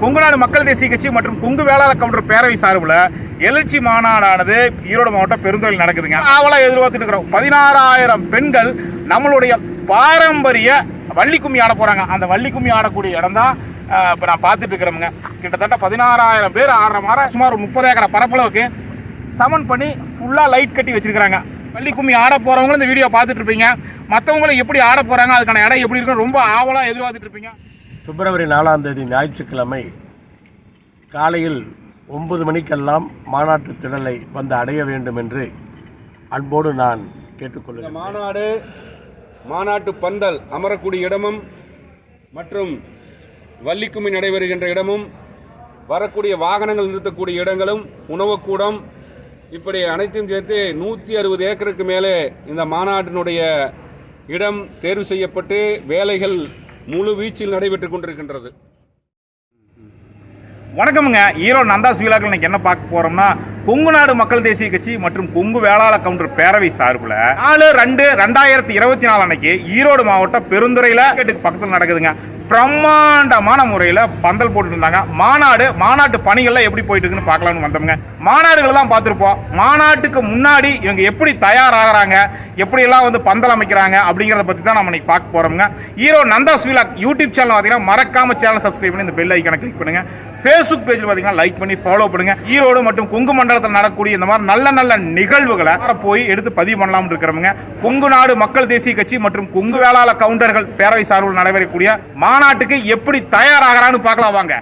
கொங்குநாடு மக்கள் தேசிய கட்சி மற்றும் கொங்கு வேளாளர் கவுண்டர் பேரவை சார்பில் எழுச்சி மாநாடானது ஈரோடு மாவட்டம் பெருந்துறையில் நடக்குதுங்க. ஆவலாக எதிர்பார்த்துட்டு இருக்கிறோம். பதினாறாயிரம் பெண்கள் நம்மளுடைய பாரம்பரிய வள்ளி கும்மி ஆட போகிறாங்க அந்த வள்ளி கும்மி ஆடக்கூடிய இடம் தான் இப்போ நான் பார்த்துட்டு இருக்கிறோமுங்க கிட்டத்தட்ட பதினாறாயிரம் பேர் ஆடுற மாதிரி சுமார் முப்பது ஏக்கரை பரப்பளவுக்கு சமன் பண்ணி ஃபுல்லாக லைட் கட்டி வச்சுருக்கிறாங்க. வள்ளி கும்மி ஆட போகிறவங்களும் இந்த வீடியோ பார்த்துட்டு இருப்பீங்க. மற்றவங்களும் எப்படி ஆட போகிறாங்க அதுக்கான இடம் எப்படி இருக்குன்னு ரொம்ப ஆவலாக எதிர்பார்த்துட்டு இருப்பீங்க. பிப்ரவரி நாலாம் தேதி ஞாயிற்றுக்கிழமை காலையில் ஒன்பது மணிக்கெல்லாம் மாநாட்டு திடலை வந்து அடைய வேண்டும் என்று அன்போடு நான் கேட்டுக்கொள்கிறேன். மாநாடு மாநாட்டு பந்தல் அமரக்கூடிய இடமும் மற்றும் வள்ளிக்குமி நடைபெறுகின்ற இடமும் வரக்கூடிய வாகனங்கள் நிறுத்தக்கூடிய இடங்களும் உணவுக்கூடம் இப்படி அனைத்தையும் சேர்த்து நூற்றி அறுபது ஏக்கருக்கு மேலே இந்த மாநாட்டினுடைய இடம் தேர்வு செய்யப்பட்டு வேலைகள் முழு வீச்சில் நடைபெற்று கொண்டிருக்கின்றது. வணக்கமுங்க. ஈரோடு நந்தாஸ் விழாக்கள் இன்னைக்கு என்ன பார்க்க போறோம்னா கொங்கு நாடு மக்கள் தேசிய கட்சி மற்றும் கொங்கு வேளாள கவுண்டர் பேரவை சார்பில் நாலு ரெண்டு ரெண்டாயிரத்தி இருபத்தி நாலு அன்னைக்கு ஈரோடு மாவட்டம் பெருந்துறையில் பக்கத்தில் நடக்குதுங்க. பிரம்மாண்டமான முறையில் பந்தல் போட்டுருந்தாங்க. இருந்தாங்க மாநாடு மாநாட்டு பணிகள்லாம் எப்படி போயிட்டு இருக்குன்னு பார்க்கலாம்னு வந்தோம்ங்க. மாநாடுகளை தான் பார்த்துருப்போம். மாநாட்டுக்கு முன்னாடி இவங்க எப்படி தயாராகிறாங்க எப்படியெல்லாம் வந்து பந்தல் அமைக்கிறாங்க அப்படிங்கிறத பற்றி தான் நம்ம இன்னைக்கு பார்க்க போகிறோம்ங்க hero Nandhas vlog YouTube channel பார்த்தீங்கன்னா மறக்காமல் சேனல் சப்ஸ்கிரைப் பண்ணி இந்த பெல் ஐக்கனை கிளிக் பண்ணுங்க. ஃபேஸ்புக் பேஜில் பார்த்தீங்கன்னா லைக் பண்ணி ஃபாலோ பண்ணுங்க. ஈரோடு மற்றும் கொங்கு மண்டலத்தில் நடக்கக்கூடிய இந்த மாதிரி நல்ல நல்ல நிகழ்வுகளை போய் எடுத்து பதிவு பண்ணலாம்னு இருக்கிறவங்க கொங்கு நாடு மக்கள் தேசிய கட்சி மற்றும் கொங்கு வேளாள கவுண்டர்கள் பேரவை சார்பில் நடைபெறக்கூடிய மாநாட்டுக்கு எப்படி தயாராகிறான்னு பார்க்கலாம் வாங்க.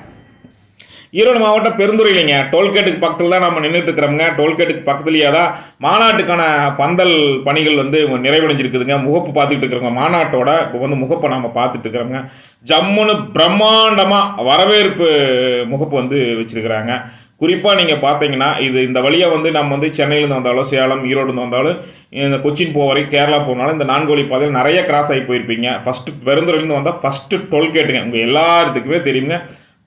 ஈரோடு மாவட்டம் பெருந்துறையிலைங்க டோல்கேட்டுக்கு பக்கத்தில் தான் நம்ம நின்றுட்டு இருக்கிறோம்ங்க. டோல்கேட்டுக்கு பக்கத்துலேயே தான் மாநாட்டுக்கான பந்தல் பணிகள் வந்து நிறைவடைஞ்சிருக்குதுங்க. முகப்பு பார்த்துட்டு இருக்கிறோங்க மாநாட்டோட இப்போ வந்து முகப்பை நம்ம பார்த்துட்டு இருக்கிறோங்க ஜம்முன்னு பிரம்மாண்டமாக வரவேற்பு முகப்பு வந்து வச்சுருக்கிறாங்க. குறிப்பாக நீங்கள் பார்த்தீங்கன்னா இது இந்த வழியாக வந்து நம்ம வந்து சென்னையிலேருந்து வந்தாலும் சேலம் ஈரோடுலேருந்து வந்தாலும் இந்த கொச்சின் போக வரைக்கும் கேரளா போனாலும் இந்த நான்கு வழி பாதையில் நிறைய கிராஸ் ஆகி போயிருப்பீங்க. ஃபஸ்ட்டு பெருந்துறையிலேருந்து வந்தால் ஃபஸ்ட்டு டோல்கேட்டுங்க. உங்கள் எல்லாத்துக்குமே தெரியுங்க.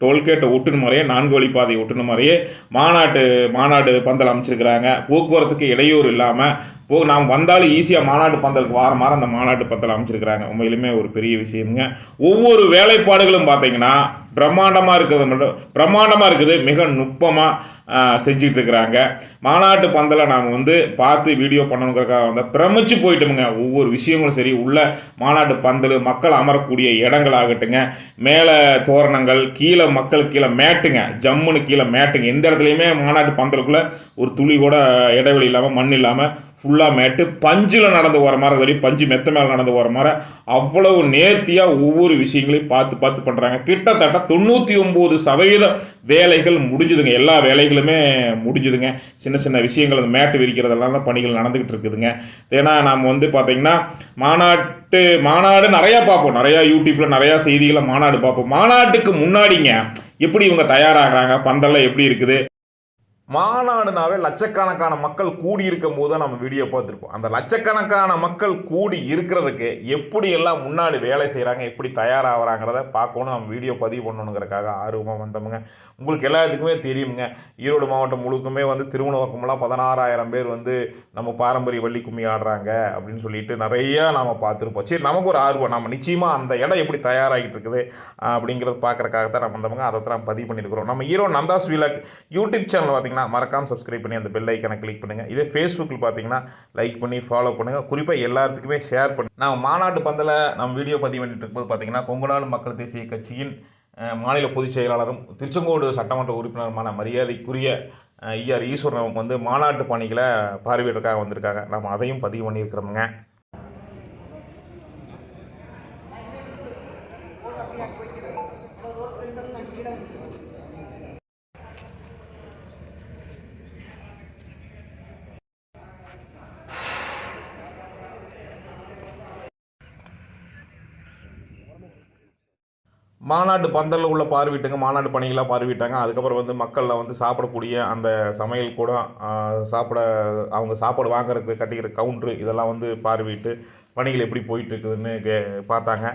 டோல்கேட்டை ஒட்டுன முறையே நான்கு வழிப்பாதை ஒட்டுன முறையே மாநாட்டு மாநாடு பந்தல் அமைச்சிருக்கிறாங்க. போக்குவரத்துக்கு இடையூறு இல்லாமல் போ நாம் வந்தாலும் ஈஸியாக மாநாட்டு பந்தலுக்கு வாரம் வாரம் அந்த மாநாட்டு பந்தல் அமைச்சிருக்கிறாங்க. உண்மையிலுமே ஒரு பெரிய விஷயம்ங்க. ஒவ்வொரு வேலைப்பாடுகளும் பார்த்தீங்கன்னா பிரம்மாண்டமாக இருக்கிறது மட்டும் பிரம்மாண்டமாக இருக்குது மிக நுட்பமாக செஞ்சுட்டு இருக்கிறாங்க மாநாட்டு பந்தலை நாம் வந்து பார்த்து வீடியோ பண்ணணுங்கிறதுக்காக வந்து பிரமிச்சு போயிட்டோமுங்க. ஒவ்வொரு விஷயங்களும் சரி உள்ள மாநாட்டு பந்தல் மக்கள் அமரக்கூடிய இடங்கள் ஆகட்டுங்க. மேலே தோரணங்கள் கீழே மக்கள் கீழே மேட்டுங்க. ஜம்முன்னு கீழே மேட்டுங்க. எந்த இடத்துலையுமே மாநாட்டு பந்தலுக்குள்ளே ஒரு துளி கூட இடைவெளி இல்லாமல் மண் இல்லாமல் ஃபுல்லாக மேட்டு. பஞ்சில் நடந்து போகிற மாதிரி வழி பஞ்சு மெத்த மேலே நடந்து வர மாதிரி. அவ்வளவு நேர்த்தியாக ஒவ்வொரு விஷயங்களையும் பார்த்து பார்த்து பண்ணுறாங்க கிட்டத்தட்ட தொண்ணூற்றி ஒம்பது சதவீதம் வேலைகள் முடிஞ்சுதுங்க. எல்லா வேலைகளுமே முடிஞ்சுதுங்க. சின்ன சின்ன விஷயங்கள் அந்த மேட்டு விரிக்கிறதெல்லாம் தான் பணிகள் நடந்துக்கிட்டு இருக்குதுங்க. ஏன்னா நாம் வந்து பார்த்திங்கன்னா மாநாட்டு மாநாடு நிறையா பார்ப்போம். நிறையா யூடியூப்பில் நிறையா செய்திகளை மாநாடு பார்ப்போம். மாநாட்டுக்கு முன்னாடிங்க எப்படி இவங்க தயாராகிறாங்க? பந்தல்லாம் எப்படி இருக்குது? மாநாடுனாவே லட்சக்கணக்கான மக்கள் கூடி இருக்கும் போது தான் நம்ம வீடியோ பார்த்துருப்போம். அந்த லட்சக்கணக்கான மக்கள் கூடி இருக்கிறதுக்கு எப்படி எல்லாம் முன்னாடி வேலை செய்கிறாங்க எப்படி தயாராகிறாங்கிறத பார்க்கணும் நம்ம வீடியோ பதிவு பண்ணணுங்கிறக்காக ஆர்வமாக வந்தோமுங்க. உங்களுக்கு எல்லாத்துக்குமே தெரியுங்க ஈரோடு மாவட்டம் முழுக்குமே வந்து திருமணவக்கமெல்லாம் பதினாறாயிரம் பேர் வந்து நம்ம பாரம்பரிய வள்ளி கும்மி ஆடுறாங்க அப்படின்னு சொல்லிட்டு நிறையா நாம் பார்த்துருப்போம். சரி நமக்கு ஒரு ஆர்வம். நம்ம நிச்சயமாக அந்த இடம் எப்படி தயாராகிட்டு இருக்குது அப்படிங்கிறது பார்க்குறக்காக தான் நம்ம வந்தவங்க அதை தான் பதிவு பண்ணியிருக்கிறோம். நம்ம Erode Nandhas vlog YouTube channel பார்த்திங்கன்னா மறக்காமல் சப்ஸ்கிரைப் பண்ணி அந்த பெல் ஐக்கனை கிளிக் பண்ணுங்கள் இதே ஃபேஸ்புக்கில் பார்த்தீங்கன்னா லைக் பண்ணி ஃபாலோ பண்ணுங்கள் குறிப்பாக எல்லாத்துக்குமே ஷேர் பண்ணி நான் மாநாட்டு பந்தல நம்ம வீடியோ பதிவு பண்ணிட்டு இருக்கும்போது பார்த்தீங்கன்னா கொங்குநாடு மக்கள் தேசிய கட்சியின் மாநில பொதுச் செயலாளரும் திருச்செங்கோடு சட்டமன்ற உறுப்பினருமான மரியாதைக்குரிய அஹ், ஈஆர் ஈஸ்வரன் அவங்க வந்து மாநாட்டு பணிகளை பார்வையிடறதுக்காக வந்திருக்காங்க. நம்ம அதையும் பதிவு பண்ணியிருக்கிறோமுங்க. மாநாட்டு பந்தலில் உள்ள பார்வையிட்டாங்க மாநாட்டு பணிகளாக பார்வையிட்டாங்க. அதுக்கப்புறம் வந்து மக்களில் வந்து சாப்பிடக்கூடிய அந்த சமையல் கூட சாப்பிட அவங்க சாப்பாடு வாங்குறதுக்கு கட்டிக்கிற கவுண்ட்ரு இதெல்லாம் வந்து பார்வையிட்டு பணிகள் எப்படி போயிட்டு இருக்குதுன்னு கே பார்த்தாங்க.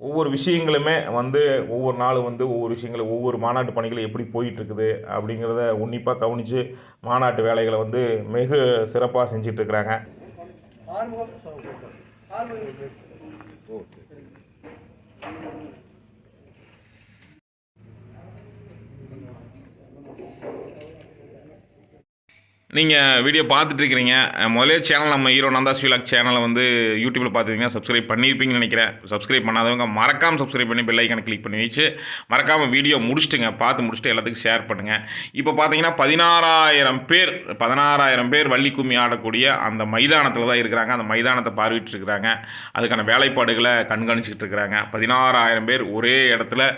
ஒவ்வொரு விஷயங்களுமே வந்து ஒவ்வொரு நாளும் வந்து ஒவ்வொரு விஷயங்களும் ஒவ்வொரு மாநாட்டு பணிகள் எப்படி போயிட்டு இருக்குது அப்படிங்கிறத உன்னிப்பாக கவனித்து மாநாட்டு வேலைகளை வந்து மிக சிறப்பாக செஞ்சிட்டு இருக்கிறாங்க நீங்கள் வீடியோ பார்த்துட்ருக்கிறீங்க முதலே சேனல் நம்ம ஹீரோ நந்தாஸ் விலாக் சேனலை வந்து யூடியூப்பில் பார்த்துருக்கீங்க. சப்ஸ்கிரைப் பண்ணியிருப்பீங்கன்னு நினைக்கிறேன். சப்ஸ்கிரைப் பண்ணாதவங்க மறக்காமல் சப்ஸ்கிரைப் பண்ணி பெல் ஐக்கனை கிளிக் பண்ணி வச்சு மறக்காமல் வீடியோ முடிச்சிட்டுங்க. பார்த்து முடிச்சுட்டு எல்லாத்துக்கும் ஷேர் பண்ணுங்கள் இப்போ பார்த்தீங்கன்னா பதினாறாயிரம் பேர் பதினாறாயிரம் பேர் வள்ளி கும்மி ஆடக்கூடிய அந்த மைதானத்தில் தான் இருக்கிறாங்க. அந்த மைதானத்தை பார்வையிட்டு இருக்கிறாங்க அதுக்கான வேலைப்பாடுகளை கண்காணிச்சிக்கிட்டு இருக்கிறாங்க பதினாறாயிரம் பேர் ஒரே இடத்துல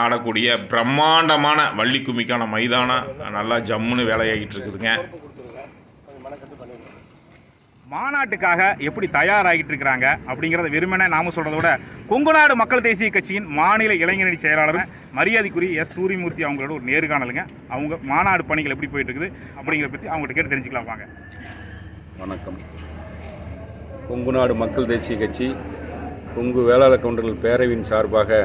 ஆடக்கூடிய பிரம்மாண்டமான வள்ளி கும்மிக்கான மைதானம். நல்லா ஜம்முன்னு வேலையாகிட்டு இருக்குதுங்க மாநாட்டுக்காக எப்படி தயாராகிட்டு இருக்கிறாங்க அப்படிங்கிறத வெறுமனே நாம சொல்கிறத விட கொங்குநாடு மக்கள் தேசிய கட்சியின் மாநில இளைஞரணி செயலாளர் மரியாதைக்குரிய எஸ். சூரியமூர்த்தி அவங்களோட ஒரு நேர்காணலுங்க. அவங்க மாநாடு பணிகள் எப்படி போயிட்டு இருக்குது அப்படிங்கிறத பற்றி அவங்ககிட்ட கேட்டு தெரிஞ்சுக்கலாம் வாங்க. வணக்கம். கொங்குநாடு மக்கள் தேசிய கட்சி கொங்கு வேளாளர் கவுண்டர்கள் பேரவையின் சார்பாக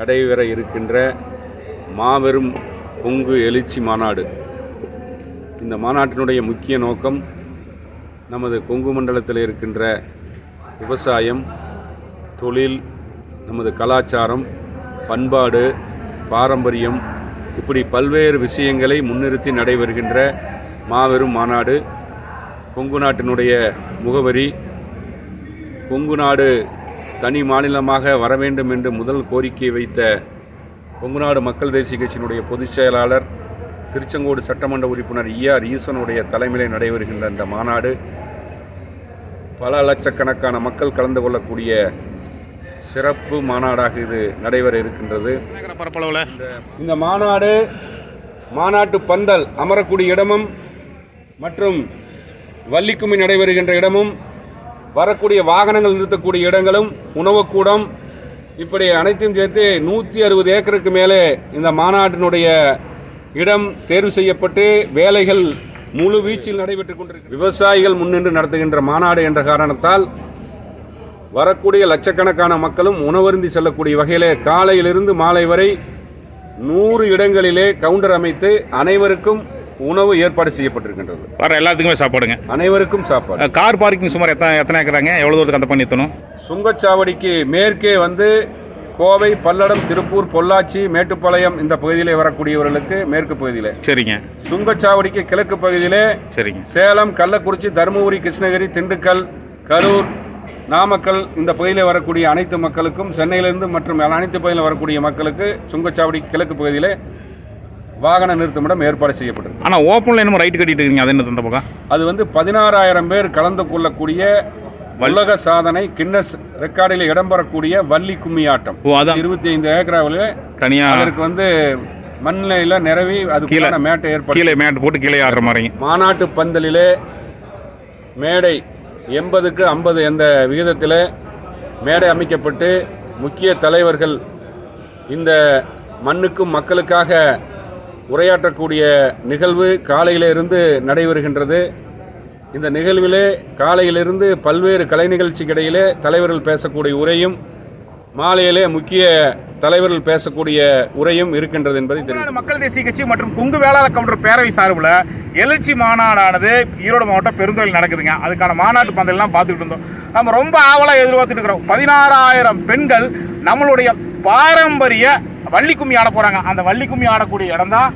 நடைபெற இருக்கின்ற மாபெரும் கொங்கு எழுச்சி மாநாடு. இந்த மாநாட்டினுடைய முக்கிய நோக்கம் நமது கொங்கு மண்டலத்தில் இருக்கின்ற விவசாயம் தொழில் நமது கலாச்சாரம் பண்பாடு பாரம்பரியம் இப்படி பல்வேறு விஷயங்களை முன்னிறுத்தி நடைபெறுகின்ற மாபெரும் மாநாடு. கொங்கு நாட்டினுடைய முகவரி கொங்கு நாடு தனி மாநிலமாக வர வேண்டும் என்று முதல் கோரிக்கை வைத்த கொங்கு நாடு மக்கள் தேசிய கட்சியினுடைய பொதுச் செயலாளர் திருச்செங்கோடு சட்டமன்ற உறுப்பினர் ஈஆர் ஈசனுடைய தலைமையில் நடைபெறுகின்ற இந்த மாநாடு பல லட்சக்கணக்கான மக்கள் கலந்து கொள்ளக்கூடிய சிறப்பு மாநாடாக இது நடைபெற இருக்கின்றது. இந்த மாநாடு மாநாட்டு பந்தல் அமரக்கூடிய இடமும் மற்றும் வள்ளிக்கும்மி நடைபெறுகின்ற இடமும் வரக்கூடிய வாகனங்கள் நிறுத்தக்கூடிய இடங்களும் உணவுக்கூடம் இப்படி அனைத்தையும் சேர்த்து நூற்றி அறுபது ஏக்கருக்கு மேலே இந்த மாநாட்டினுடைய இடம் தேர்வு செய்யப்பட்டு வேலைகள் முழு வீச்சில் நடைபெற்றுக் கொண்டிருக்கு விவசாயிகள் முன்னின்று நடத்துகின்ற மாநாடு என்ற காரணத்தால் வரக்கூடிய லட்சக்கணக்கான மக்களும் உணவருந்தி செல்லக்கூடிய வகையிலே காலையிலிருந்து மாலை வரை நூறு இடங்களிலே கவுண்டர் அமைத்து அனைவருக்கும் உணவு ஏற்பாடு செய்யப்பட்டிருக்கின்றது. வர எல்லாத்துக்குமே சாப்பாடுங்க. அனைவருக்கும் சாப்பாடு. கார் பார்க்கிங் சுமார் எத்தனை எத்தனை ஏக்கராங்க? எவ்வளோ தூரத்துக்கு அந்த பண்ணி சுங்கச்சாவடிக்கு மேற்கே வந்து கோவை பல்லடம் திருப்பூர் பொள்ளாச்சி மேட்டுப்பாளையம் இந்த பகுதியிலே வரக்கூடியவர்களுக்கு மேற்கு பகுதியிலே. சரிங்க. சுங்கச்சாவடிக்கு கிழக்கு பகுதியிலே சரிங்க. சேலம் கள்ளக்குறிச்சி தருமபுரி கிருஷ்ணகிரி திண்டுக்கல் கரூர் நாமக்கல் இந்த பகுதியில் வரக்கூடிய அனைத்து மக்களுக்கும் சென்னையிலிருந்து மற்றும் அனைத்து பகுதியில் வரக்கூடிய மக்களுக்கு சுங்கச்சாவடி கிழக்கு பகுதியிலே வாகன நிறுத்தமிடம் ஏற்பாடு செய்யப்பட்டிருக்கு. ஆனால் ஓப்பனில் என்னமோ ரைட்டு கட்டிட்டு இருக்கீங்க. அது என்ன தந்த பக்கம்? அது வந்து பதினாறாயிரம் பேர் கலந்து கொள்ளக்கூடிய உலக சாதனை கின்னஸ் ரெக்கார்டில் இடம்பெறக்கூடிய வள்ளி கும்மி ஆட்டம் இருபத்தி ஐந்து ஏக்கராவில் தனியாக அதற்கு வந்து மண்ணில நிரவி அதுக்கான மேட்டை ஏற்பாடு கீழே மேட் போட்டு கீழே ஆடுற மாதிரிங்க மாநாட்டு பந்தலிலே மேடை எண்பதுக்கு ஐம்பது என்ற விகிதத்தில் மேடை அமைக்கப்பட்டு முக்கிய தலைவர்கள் இந்த மண்ணுக்கும் மக்களுக்காக உரையாற்றக்கூடிய நிகழ்வு காலையில இருந்து நடைபெறுகின்றது. இந்த நிகழ்விலே காலையிலிருந்து பல்வேறு கலை நிகழ்ச்சிக்கிடையிலே தலைவர்கள் பேசக்கூடிய உரையும் மாலையிலே முக்கிய தலைவர்கள் பேசக்கூடிய உரையும் இருக்கின்றது என்பதை தமிழ்நாடு மக்கள் தேசிய கட்சி மற்றும் கொங்கு வேளாளர் கவுண்டர் பேரவை சார்பில் எழுச்சி மாநாடானது ஈரோடு மாவட்டம் பெருந்துறையில் நடக்குதுங்க. அதுக்கான மாநாட்டு பந்தல்லாம் பார்த்துக்கிட்டு இருந்தோம். நம்ம ரொம்ப ஆவலாக எதிர்பார்த்துட்டு இருக்கிறோம். பதினாறாயிரம் பெண்கள் நம்மளுடைய பாரம்பரிய வள்ளி கும்மி ஆட போகிறாங்க அந்த வள்ளி கும்மி ஆடக்கூடிய இடம் தான்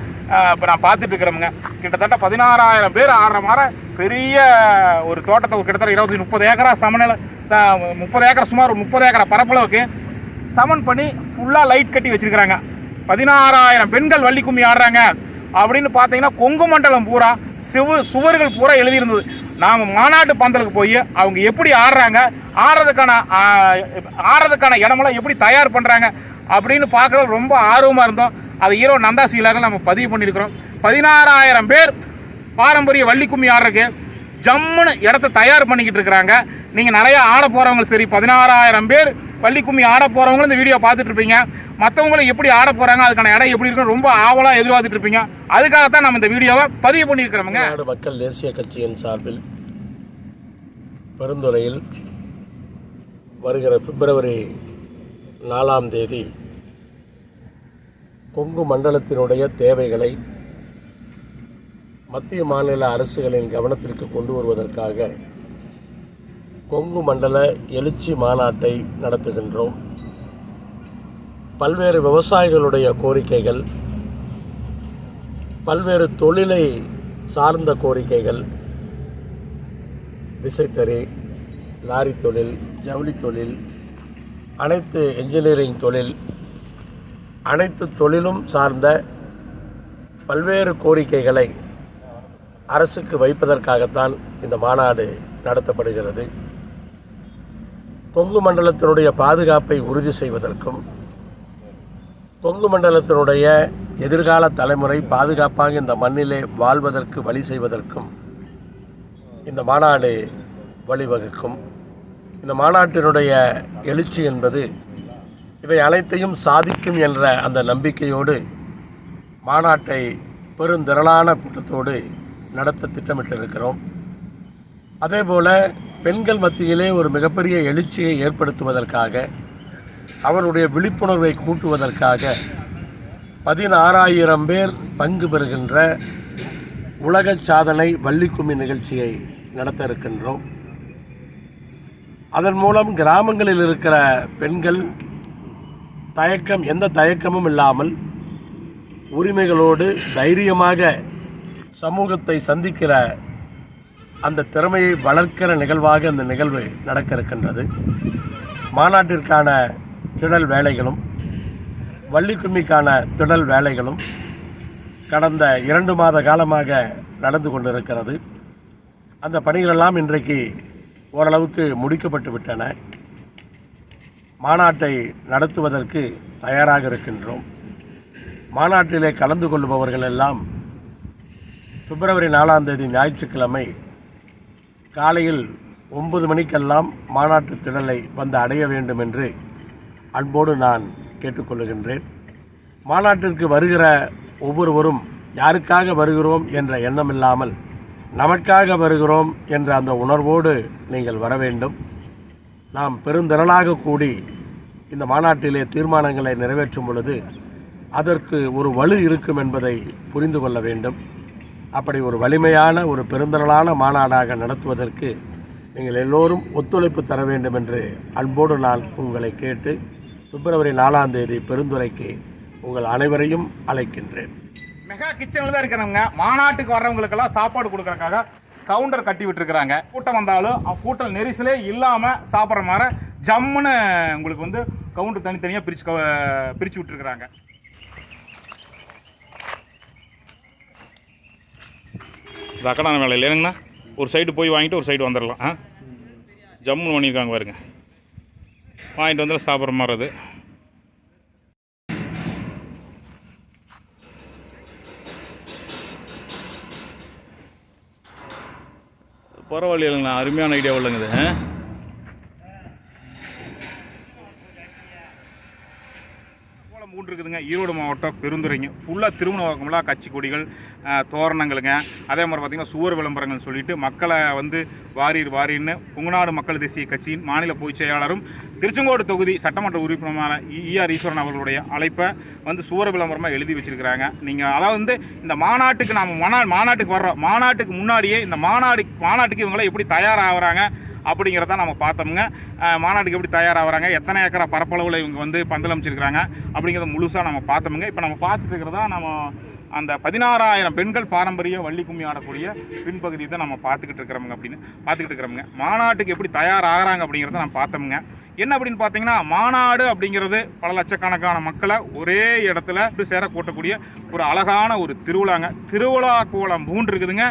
இப்போ நான் பார்த்துட்டு இருக்கிறோமுங்க. கிட்டத்தட்ட பதினாறாயிரம் பேர் ஆடுற மாதிரி பெரிய ஒரு தோட்டத்தை கிட்டத்தட்ட இருபது முப்பது ஏக்கரா சமநிலை ச முப்பது ஏக்கர் சுமார் முப்பது ஏக்கரா பரப்பளவுக்கு சமன் பண்ணி ஃபுல்லாக லைட் கட்டி வச்சிருக்கிறாங்க. பதினாறாயிரம் பெண்கள் வள்ளி கும்மி ஆடுறாங்க. அப்படின்னு பார்த்தீங்கன்னா கொங்கு மண்டலம் பூரா சிவு சுவர்கள் பூரா எழுதியிருந்தது. நாம் மாநாட்டு பந்தலுக்கு போய் அவங்க எப்படி ஆடுறாங்க ஆடுறதுக்கான ஆடுறதுக்கான இடமெல்லாம் எப்படி தயார் பண்ணுறாங்க அப்படின்னு பார்க்குறது ரொம்ப ஆர்வமாக இருந்தோம். அது ஈரோ நந்தா விழாக்கள் நம்ம பதிவு பண்ணியிருக்கிறோம். பதினாறாயிரம் பேர் பாரம்பரிய வள்ளி கும்மி ஆடுறதுக்கு ஜம்முன்னு இடத்த தயார் பண்ணிக்கிட்டு இருக்கிறாங்க. நீங்கள் நிறையா ஆட போகிறவங்க சரி பதினாறாயிரம் பேர் வள்ளி கும்மி ஆட போகிறவங்களும் இந்த வீடியோ பார்த்துட்டு இருப்பீங்க. மற்றவங்களும் எப்படி ஆட போகிறாங்க அதுக்கான இடம் எப்படி இருக்குன்னு ரொம்ப ஆவலாக எதிர்பார்த்துட்டு இருப்பீங்க. அதுக்காகத்தான் நம்ம இந்த வீடியோவை பதிவு பண்ணியிருக்கிறோமுங்க. மக்கள் தேசிய கட்சியின் சார்பில் பெருந்துறையில் வருகிற பிப்ரவரி நாலாம் தேதி கொங்கு மண்டலத்தினுடைய தேவைகளை மத்திய மாநில அரசுகளின் கவனத்திற்கு கொண்டு வருவதற்காக கொங்கு மண்டல எழுச்சி மாநாட்டை நடத்துகின்றோம். பல்வேறு விவசாயிகளுடைய கோரிக்கைகள் பல்வேறு தொழிலை சார்ந்த கோரிக்கைகள் விசைத்தறி லாரி தொழில் ஜவுளி தொழில் அனைத்து என்ஜினியரிங் தொழில் அனைத்து தொழிலும் சார்ந்த பல்வேறு கோரிக்கைகளை அரசுக்கு வைப்பதற்காகத்தான் இந்த மாநாடு நடத்தப்படுகிறது. கொங்கு மண்டலத்தினுடைய பாதுகாப்பை உறுதி செய்வதற்கும் கொங்கு மண்டலத்தினுடைய எதிர்கால தலைமுறை பாதுகாப்பாக இந்த மண்ணிலே வாழ்வதற்கு வழி செய்வதற்கும் இந்த மாநாடு வழிவகுக்கும். இந்த மாநாட்டினுடைய எழுச்சி என்பது இவை அனைத்தையும் சாதிக்கும் என்ற அந்த நம்பிக்கையோடு மாநாட்டை பெருந்திரளான கூட்டத்தோடு நடத்த திட்டமிட்டிருக்கிறோம் அதேபோல பெண்கள் மத்தியிலே ஒரு மிகப்பெரிய எழுச்சியை ஏற்படுத்துவதற்காக அவருடைய விழிப்புணர்வை கூட்டுவதற்காக பதினாறாயிரம் பேர் பங்கு பெறுகின்ற உலக சாதனை வள்ளிக்கும்மி நிகழ்ச்சியை நடத்த இருக்கின்றோம். அதன் மூலம் கிராமங்களில் இருக்கிற பெண்கள் தயக்கம் எந்த தயக்கமும் இல்லாமல் உரிமைகளோடு தைரியமாக சமூகத்தை சந்திக்கிற அந்த திறமையை வளர்க்கிற நிகழ்வாக இந்த நிகழ்வு நடக்க இருக்கின்றது மாநாட்டிற்கான திடல் வேலைகளும் வள்ளிக்கும்மிக்கான திடல் வேலைகளும் கடந்த இரண்டு மாத காலமாக நடந்து கொண்டிருக்கிறது. அந்த பணிகளெல்லாம் இன்றைக்கு ஓரளவுக்கு முடிக்கப்பட்டு விட்டன. மாநாட்டை நடத்துவதற்கு தயாராக இருக்கின்றோம். மாநாட்டிலே கலந்து கொள்பவர்கள் எல்லாம் பிப்ரவரி நாலாம் தேதி ஞாயிற்றுக்கிழமை காலையில் ஒன்பது மணிக்கெல்லாம் மாநாட்டு திடலை வந்து அடைய வேண்டும் என்று அன்போடு நான் கேட்டுக்கொள்ளுகின்றேன். மாநாட்டிற்கு வருகிற ஒவ்வொருவரும் யாருக்காக வருகிறோம் என்ற எண்ணம் இல்லாமல் நமக்காக வருகிறோம் என்ற அந்த உணர்வோடு நீங்கள் வர வேண்டும். நாம் பெருந்திரளாக கூடி இந்த மாநாட்டிலே தீர்மானங்களை நிறைவேற்றும் பொழுது அதற்கு ஒரு வலு இருக்கும் என்பதை புரிந்து கொள்ள வேண்டும். அப்படி ஒரு வலிமையான ஒரு பெருந்திரளான மாநாடாக நடத்துவதற்கு நீங்கள் எல்லோரும் ஒத்துழைப்பு தர வேண்டும் என்று அன்போடு நான் உங்களை கேட்டு பிப்ரவரி நாலாம் தேதி பெருந்துரைக்கு உங்கள் அனைவரையும் அழைக்கின்றேன். மெகா கிச்சனில் தான் இருக்கிறவங்க மாநாட்டுக்கு வர்றவங்களுக்கெல்லாம் சாப்பாடு கொடுக்குறக்காக கவுண்டர் கட்டி விட்டுருக்குறாங்க. கூட்டம் வந்தாலும் கூட்டம் நெரிசலே இல்லாமல் சாப்பிட்ற மாதிரி ஜம்முன்னு உங்களுக்கு வந்து கவுண்டர் தனித்தனியாக பிரித்து பிரித்து விட்டுருக்குறாங்க. இது அக்கடான வேலை இல்லைங்கண்ணா ஒரு சைடு போய் வாங்கிட்டு ஒரு சைடு வந்துடலாம் ஆ? ஜம்முன்னு பண்ணியிருக்காங்க பாருங்க. வாங்கிட்டு வந்துடலாம் சாப்பிட்ற மாதிரி அது. பரவாயில்லைங்களா அருமையான ஐடியா உள்ளங்க இருக்குதுங்க ஈரோடு மாவட்டம் பெருந்துறைங்க. ஃபுல்லாக திருமண வாக்கமெல்லாம் கட்சி கொடிகள் தோரணங்களுங்க. அதே மாதிரி பார்த்திங்கன்னா சுவர் விளம்பரங்கள்னு சொல்லிட்டு மக்களை வந்து வாரீர் வாரின்னு புங்குநாடு மக்கள் தேசிய கட்சியின் மாநில பொதுச் செயலாளரும் திருச்செங்கோடு தொகுதி சட்டமன்ற உறுப்பினருமான இஆர் ஈஸ்வரன் அவர்களுடைய அழைப்பை வந்து சுவர் விளம்பரமாக எழுதி வச்சிருக்கிறாங்க. நீங்கள் அதாவது வந்து இந்த மாநாட்டுக்கு நாம் மாநாட்டுக்கு வர்றோம். மாநாட்டுக்கு முன்னாடியே இந்த மாநாடு மாநாட்டுக்கு இவங்களாம் எப்படி தயாராகிறாங்க? அப்படிங்கிறத நம்ம பார்த்தோம்ங்க. மாநாட்டுக்கு எப்படி தயாராகிறாங்க எத்தனை ஏக்கரா பரப்பளவில் இவங்க வந்து பந்தல் அமைச்சிருக்கிறாங்க அப்படிங்கிறத முழுசாக நம்ம பார்த்தோமுங்க. இப்போ நம்ம பார்த்துட்டு இருக்கிறதா நம்ம அந்த பதினாறாயிரம் பெண்கள் பாரம்பரிய வள்ளி கும்மி ஆடக்கூடிய பின்பகுதி தான் நம்ம பார்த்துக்கிட்டு இருக்கிறோமுங்க அப்படின்னு பார்த்துக்கிட்டு இருக்கிறோமுங்க. மாநாட்டுக்கு எப்படி தயாராகிறாங்க அப்படிங்கிறத நம்ம பார்த்தோமுங்க. என்ன அப்படின்னு பார்த்தீங்கன்னா மாநாடு அப்படிங்கிறது பல லட்சக்கணக்கான மக்களை ஒரே இடத்துல சேர கூட்டக்கூடிய ஒரு அழகான ஒரு திருவிழாங்க. திருவிழா கோலம் பூண்டு இருக்குதுங்க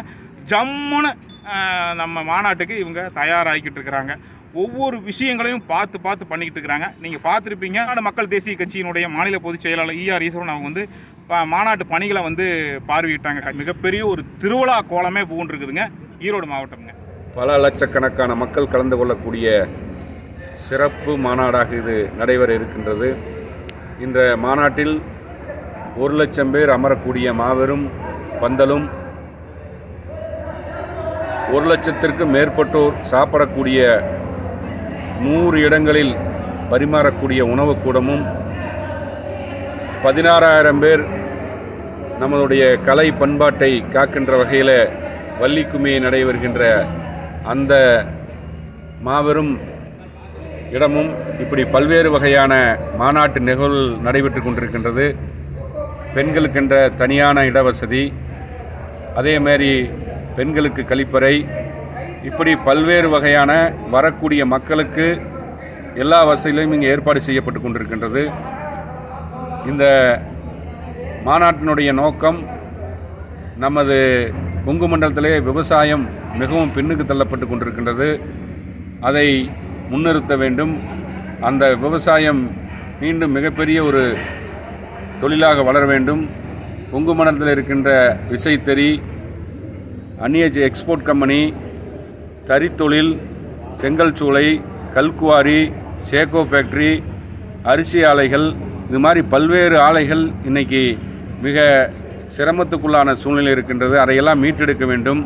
ஜம்முன்னு நம்ம மாநாட்டுக்கு இவங்க தயாராகிக்கிட்டு இருக்கிறாங்க. ஒவ்வொரு விஷயங்களையும் பார்த்து பார்த்து பண்ணிக்கிட்டு இருக்கிறாங்க. நீங்கள் பார்த்துருப்பீங்க. நாடு மக்கள் தேசிய கட்சியினுடைய மாநில பொதுச் செயலாளர் இஆர் ஈஸ்வரன் அவங்க வந்து ப- மாநாட்டு பணிகளை வந்து பார்வையிட்டாங்க. மிகப்பெரிய ஒரு திருவிழா கோலமே பூண்டு இருக்குதுங்க ஈரோடு மாவட்டம்ங்க. பல லட்சக்கணக்கான மக்கள் கலந்து கொள்ளக்கூடிய சிறப்பு மாநாடாக இது நடைபெற இருக்கின்றது. இந்த மாநாட்டில் ஒரு லட்சம் பேர் அமரக்கூடிய மாபெரும் பந்தலும் ஒரு லட்சத்திற்கு மேற்பட்டோர் சாப்பிடக்கூடிய நூறு இடங்களில் பரிமாறக்கூடிய உணவுக்கூடமும் பதினாறாயிரம் பேர் நம்மளுடைய கலை பண்பாட்டை காக்கின்ற வகையில் வள்ளிக்கும்மியை நடைபெறுகின்ற அந்த மாபெரும் இடமும் இப்படி பல்வேறு வகையான மாநாட்டு நிகழ்வு நடைபெற்று கொண்டிருக்கின்றது. பெண்களுக்கென்ற தனியான இடவசதி. அதேமாரி பெண்களுக்கு கழிப்பறை இப்படி பல்வேறு வகையான வரக்கூடிய மக்களுக்கு எல்லா வசதியிலும் இங்கே ஏற்பாடு செய்யப்பட்டு கொண்டிருக்கின்றது. இந்த மாநாட்டினுடைய நோக்கம் நமது கொங்கு மண்டலத்திலே விவசாயம் மிகவும் பின்னுக்கு தள்ளப்பட்டு கொண்டிருக்கின்றது. அதை முன்னிறுத்த வேண்டும். அந்த விவசாயம் மீண்டும் மிகப்பெரிய ஒரு தொழிலாக வளர வேண்டும். கொங்கு மண்டலத்தில் இருக்கின்ற விசைத்தறி அன்னியஜ் எக்ஸ்போர்ட் கம்பெனி தறித்தொழில் செங்கல் சூளை கல்குவாரி சேக்கோ ஃபேக்ட்ரி அரிசி ஆலைகள் இது மாதிரி பல்வேறு ஆலைகள் இன்னைக்கு மிக சிரமத்துக்குள்ளான சூழ்நிலை இருக்கின்றது. அதையெல்லாம் மீட்டெடுக்க வேண்டும்.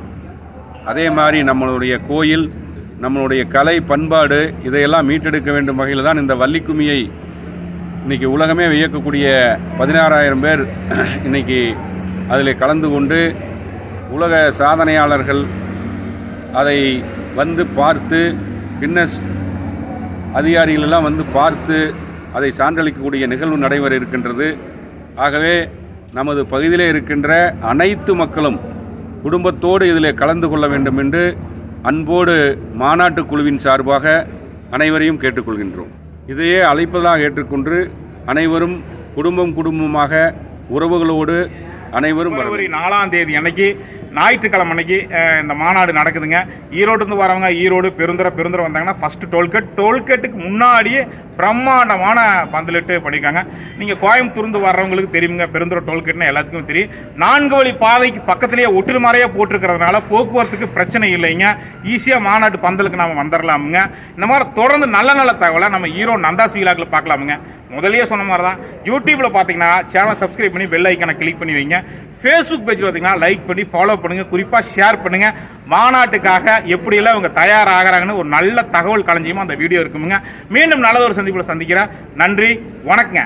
அதே மாதிரி நம்மளுடைய கோயில் நம்மளுடைய கலை பண்பாடு இதையெல்லாம் மீட்டெடுக்க வேண்டும் வகையில் தான் இந்த வள்ளிக்கும்மியை இன்றைக்கி உலகமே வியக்கக்கூடிய பதினாறாயிரம் பேர் இன்னைக்கு அதில் கலந்து கொண்டு உலக சாதனையாளர்கள் அதை வந்து பார்த்து கின்னஸ் அதிகாரிகள் எல்லாம் வந்து பார்த்து அதை சான்றளிக்கக்கூடிய நிகழ்வு நடைபெற இருக்கின்றது. ஆகவே நமது பகுதியிலே இருக்கின்ற அனைத்து மக்களும் குடும்பத்தோடு இதில் கலந்து கொள்ள வேண்டும் என்று அன்போடு மாநாட்டு குழுவின் சார்பாக அனைவரையும் கேட்டுக்கொள்கின்றோம். இதையே அழைப்பதாக ஏற்றுக்கொண்டு அனைவரும் குடும்பம் குடும்பமாக உறவுகளோடு அனைவரும் நாலாம் தேதி அன்னைக்கு ஞாயிற்றுக்கிழமை அன்னைக்கு இந்த மாநாடு நடக்குதுங்க. ஈரோட்டுலேருந்து வரவங்க ஈரோடு பெருந்துறை பெருந்துறை வந்தாங்கன்னா ஃபஸ்ட்டு டோல்கேட். டோல்கேட்டுக்கு முன்னாடியே பிரம்மாண்டமான பந்தலிட்டு பண்ணியிருக்காங்க. நீங்கள் கோயம்புத்தூர்ந்து வர்றவங்களுக்கு தெரியுங்க பெருந்துறை டோல்கேட்னா எல்லாத்துக்கும் தெரியும். நான்கு வழி பாதைக்கு பக்கத்துலேயே ஒற்றுமாறையே போட்டிருக்கிறதுனால போக்குவரத்துக்கு பிரச்சனை இல்லைங்க. ஈஸியாக மாநாட்டு பந்தலுக்கு நாம் வந்துடலாமுங்க இந்த மாதிரி தொடர்ந்து நல்ல நல்ல தகவலை நம்ம ஈரோடு நந்தாஸ் வீலாக்கில் பார்க்கலாமுங்க. முதலே சொன்ன மாதிரி தான் யூடியூப்பில் பார்த்தீங்கன்னா சேனலை சப்ஸ்கிரைப் பண்ணி பெல் ஐக்கனை கிளிக் பண்ணி வைங்க. ஃபேஸ்புக் பேஜில் பார்த்தீங்கன்னா லைக் பண்ணி ஃபாலோ பண்ணுங்கள் குறிப்பாக ஷேர் பண்ணுங்கள் மாநாட்டுக்காக எப்படியெல்லாம் இவங்க தயாராகிறாங்கன்னு ஒரு நல்ல தகவல் களஞ்சியமாக அந்த வீடியோ இருக்குமுங்க. மீண்டும் நல்லதொரு ஒரு சந்திப்பில் சந்திக்கிறேன். நன்றி. வணக்கங்க.